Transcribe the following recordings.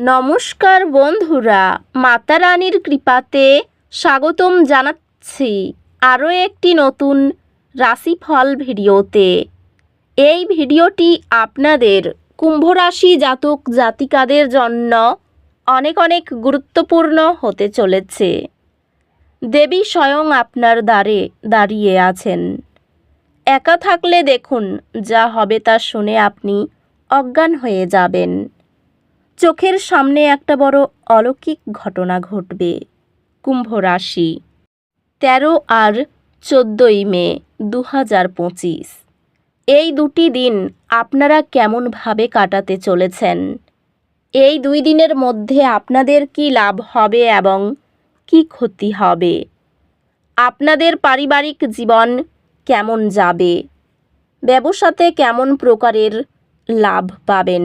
নমস্কার বন্ধুরা মাতা রানীর কৃপাতে স্বাগতম জানাচ্ছি আরও একটি নতুন রাশিফল ভিডিওতে। এই ভিডিওটি আপনাদের কুম্ভ রাশি জাতক জাতিকাদের জন্য অনেক অনেক গুরুত্বপূর্ণ হতে চলেছে। দেবী স্বয়ং আপনার দ্বারে দাঁড়িয়ে আছেন। একা থাকলে দেখুন যা হবে তা শুনে আপনি অজ্ঞান হয়ে যাবেন। চোখের সামনে একটা বড় অলৌকিক ঘটনা ঘটবে। কুম্ভ রাশি। তেরো আর চোদ্দোই মে দু হাজার পঁচিশ। এই দুটি দিন আপনারা কেমনভাবে কাটাতে চলেছেন? এই দুই দিনের মধ্যে আপনাদের কি লাভ হবে এবং কি ক্ষতি হবে? আপনাদের পারিবারিক জীবন কেমন যাবে? ব্যবসাতে কেমন প্রকারের লাভ পাবেন?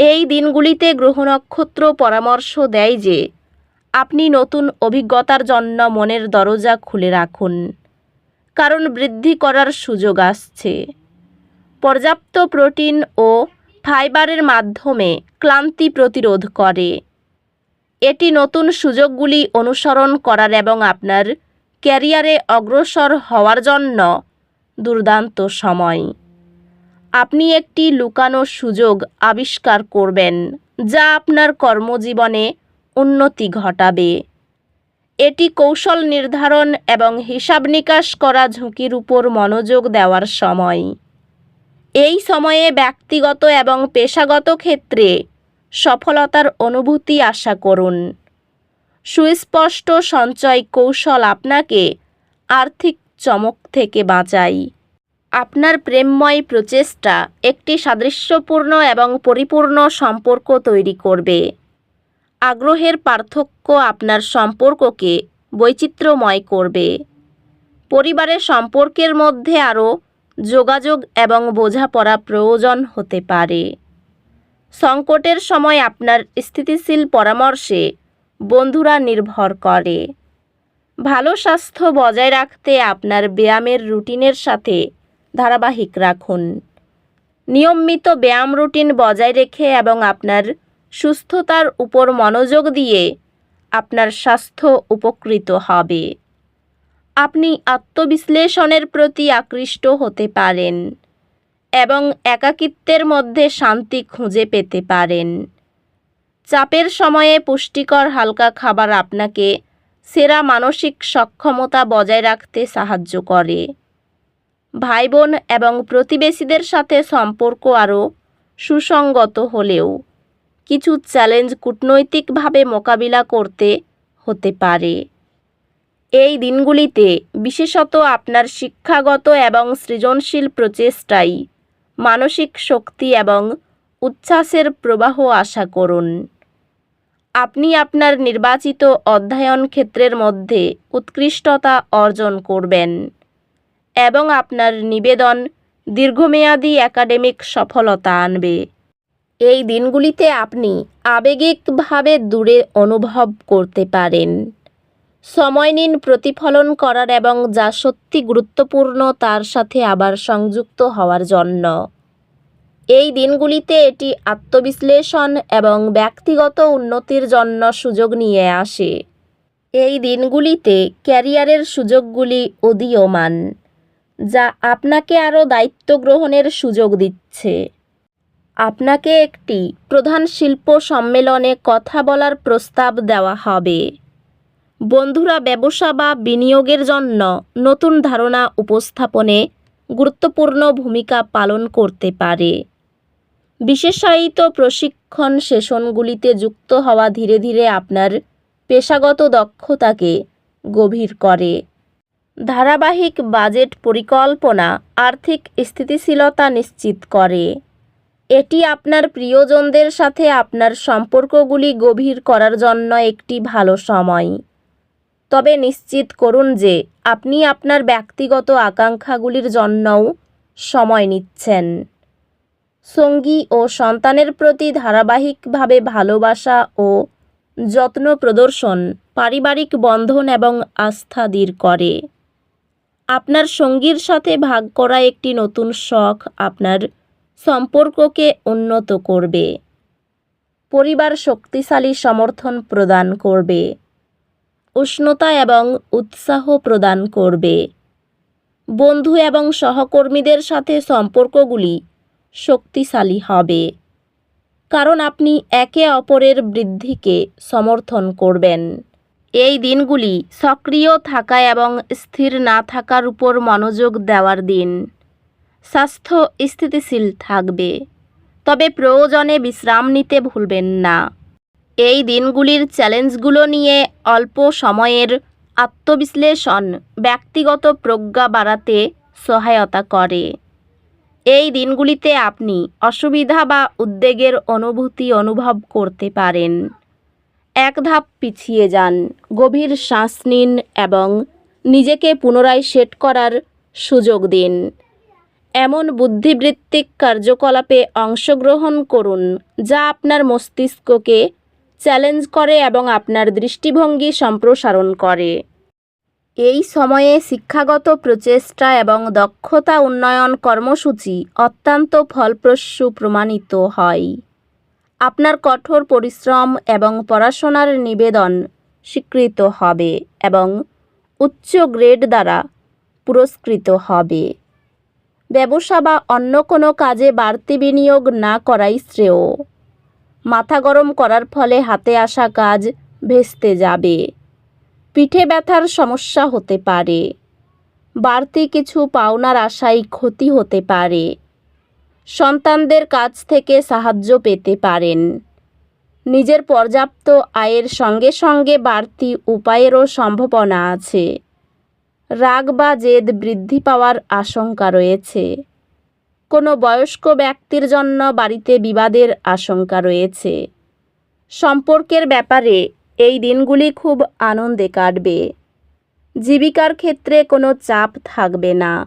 এই দিনগুলিতে গ্রহ নক্ষত্র পরামর্শ দেয় যে, আপনি নতুন অভিজ্ঞতার জন্য মনের দরজা খুলে রাখুন, কারণ বৃদ্ধি করার সুযোগ আসছে। পর্যাপ্ত প্রোটিন ও ফাইবারের মাধ্যমে ক্লান্তি প্রতিরোধ করে। এটি নতুন সুযোগগুলি অনুসরণ করার এবং আপনার ক্যারিয়ারে অগ্রসর হওয়ার জন্য দুর্দান্ত সময়। আপনি একটি লুকানো সুযোগ আবিষ্কার করবেন, যা আপনার কর্মজীবনে উন্নতি ঘটাবে। এটি কৌশল নির্ধারণ এবং হিসাব নিকাশ করা ঝুঁকির উপর মনোযোগ দেওয়ার সময়। এই সময়ে ব্যক্তিগত এবং পেশাগত ক্ষেত্রে সফলতার অনুভূতি আশা করুন। সুস্পষ্ট সঞ্চয় কৌশল আপনাকে আর্থিক চমক থেকে বাঁচায়। আপনার প্রেমময় প্রচেষ্টা একটি সাদৃশ্যপূর্ণ এবং পরিপূর্ণ সম্পর্ক তৈরি করবে। আগ্রহের পার্থক্য আপনার সম্পর্ককে বৈচিত্র্যময় করবে। পরিবারের সম্পর্কের মধ্যে আরও যোগাযোগ এবং বোঝাপড়া প্রয়োজন হতে পারে। সংকটের সময় আপনার স্থিতিশীল পরামর্শে বন্ধুরা নির্ভর করে। ভালো স্বাস্থ্য বজায় রাখতে আপনার ব্যায়ামের রুটিনের সাথে ধারাবাহিক রাখুন। নিয়মিত ব্যায়াম রুটিন বজায় রেখে এবং আপনার সুস্থতার উপর মনোযোগ দিয়ে আপনার স্বাস্থ্য উপকৃত হবে। আপনি আত্মবিশ্লেষণের প্রতি আকৃষ্ট হতে পারেন এবং একাকিত্বের মধ্যে শান্তি খুঁজে পেতে পারেন। চাপের সময়ে পুষ্টিকর হালকা খাবার আপনাকে সেরা মানসিক সক্ষমতা বজায় রাখতে সাহায্য করে। ভাই বোন এবং প্রতিবেশীদের সাথে সম্পর্ক আরও সুসংগত হলেও কিছু চ্যালেঞ্জ কূটনৈতিকভাবে মোকাবিলা করতে হতে পারে। এই দিনগুলিতে বিশেষত আপনার শিক্ষাগত এবং সৃজনশীল প্রচেষ্টাই মানসিক শক্তি এবং উচ্ছ্বাসের প্রবাহ আশা করুন। আপনি আপনার নির্বাচিত অধ্যয়ন ক্ষেত্রের মধ্যে উৎকৃষ্টতা অর্জন করবেন। এবং আপনার নিবেদন দীর্ঘমেয়াদী একাডেমিক সফলতা আনবে। এই দিনগুলিতে আপনি আবেগিকভাবে দূরে অনুভব করতে পারেন। সময় নিন প্রতিফলন করার এবং যা সত্যি গুরুত্বপূর্ণ তার সাথে আবার সংযুক্ত হওয়ার জন্য। এই দিনগুলিতে এটি আত্মবিশ্লেষণ এবং ব্যক্তিগত উন্নতির জন্য সুযোগ নিয়ে আসে। এই দিনগুলিতে ক্যারিয়ারের সুযোগগুলি উদীয়মান। যা আপনাকে আরও দায়িত্ব গ্রহণের সুযোগ দিচ্ছে। আপনাকে একটি প্রধান শিল্প সম্মেলনে কথা বলার প্রস্তাব দেওয়া হবে। বন্ধুরা, ব্যবসা বা বিনিয়োগের জন্য নতুন ধারণা উপস্থাপনে গুরুত্বপূর্ণ ভূমিকা পালন করতে পারে। বিশেষায়িত প্রশিক্ষণ সেশনগুলিতে যুক্ত হওয়া ধীরে ধীরে আপনার পেশাগত দক্ষতাকে গভীর করে। ধারাবাহিক বাজেট পরিকল্পনা আর্থিক স্থিতিশীলতা নিশ্চিত করে। এটি আপনার প্রিয়জনদের সাথে আপনার সম্পর্কগুলি গভীর করার জন্য একটি ভালো সময়। তবে নিশ্চিত করুন যে আপনি আপনার ব্যক্তিগত আকাঙ্ক্ষাগুলির জন্যও সময় নিচ্ছেন। সঙ্গী ও সন্তানের প্রতি ধারাবাহিকভাবে ভালোবাসা ও যত্ন প্রদর্শন পারিবারিক বন্ধন এবং আস্থা দৃঢ় করে। আপনার সঙ্গীর সাথে ভাগ করা একটি নতুন শখ আপনার সম্পর্ককে উন্নত করবে। পরিবার শক্তিশালী সমর্থন প্রদান করবে। উষ্ণতা এবং উৎসাহ প্রদান করবে। বন্ধু এবং সহকর্মীদের সাথে সম্পর্কগুলি শক্তিশালী হবে। কারণ আপনি একে অপরের বৃদ্ধিকে সমর্থন করবেন। এই দিনগুলি সক্রিয় থাকা এবং স্থির না থাকার উপর মনোযোগ দেওয়ার দিন। স্বাস্থ্য স্থিতিশীল থাকবে, তবে প্রয়োজনে বিশ্রাম নিতে ভুলবেন না। এই দিনগুলির চ্যালেঞ্জগুলো নিয়ে অল্প সময়ের আত্মবিশ্লেষণ ব্যক্তিগত প্রজ্ঞা বাড়াতে সহায়তা করে। এই দিনগুলিতে আপনি অসুবিধা বা উদ্বেগের অনুভূতি অনুভব করতে পারেন। এক ধাপ পিছিয়ে যান, গভীর শ্বাস নিন এবং নিজেকে পুনরায় সেট করার সুযোগ দিন। এমন বুদ্ধিবৃত্তিক কার্যকলাপে অংশগ্রহণ করুন, যা আপনার মস্তিষ্ককে চ্যালেঞ্জ করে এবং আপনার দৃষ্টিভঙ্গি সম্প্রসারণ করে। এই সময়ে শিক্ষাগত প্রচেষ্টা এবং দক্ষতা উন্নয়ন কর্মসূচি অত্যন্ত ফলপ্রসূ প্রমাণিত হয়। আপনার কঠোর পরিশ্রম এবং পড়াশোনার নিবেদন স্বীকৃত হবে এবং উচ্চ গ্রেড দ্বারা পুরস্কৃত হবে। ব্যবসা বা অন্য কোনো কাজে বাড়তি বিনিয়োগ না করাই শ্রেয়। মাথা গরম করার ফলে হাতে আসা কাজ ভেস্তে যাবে। পিঠে ব্যথার সমস্যা হতে পারে। বাড়তি কিছু পাওনার আশায় ক্ষতি হতে পারে। সন্তানদের কাছ থেকে সাহায্য পেতে পারেন। নিজের পর্যাপ্ত আয়ের সঙ্গে সঙ্গে বাড়তি উপায়েরও সম্ভাবনা আছে। রাগ বা জেদ বৃদ্ধি পাওয়ার আশঙ্কা রয়েছে। কোনো বয়স্ক ব্যক্তির জন্য বাড়িতে বিবাদের আশঙ্কা রয়েছে। সম্পর্কের ব্যাপারে এই দিনগুলি খুব আনন্দে কাটবে। জীবিকার ক্ষেত্রে কোনো চাপ থাকবে না।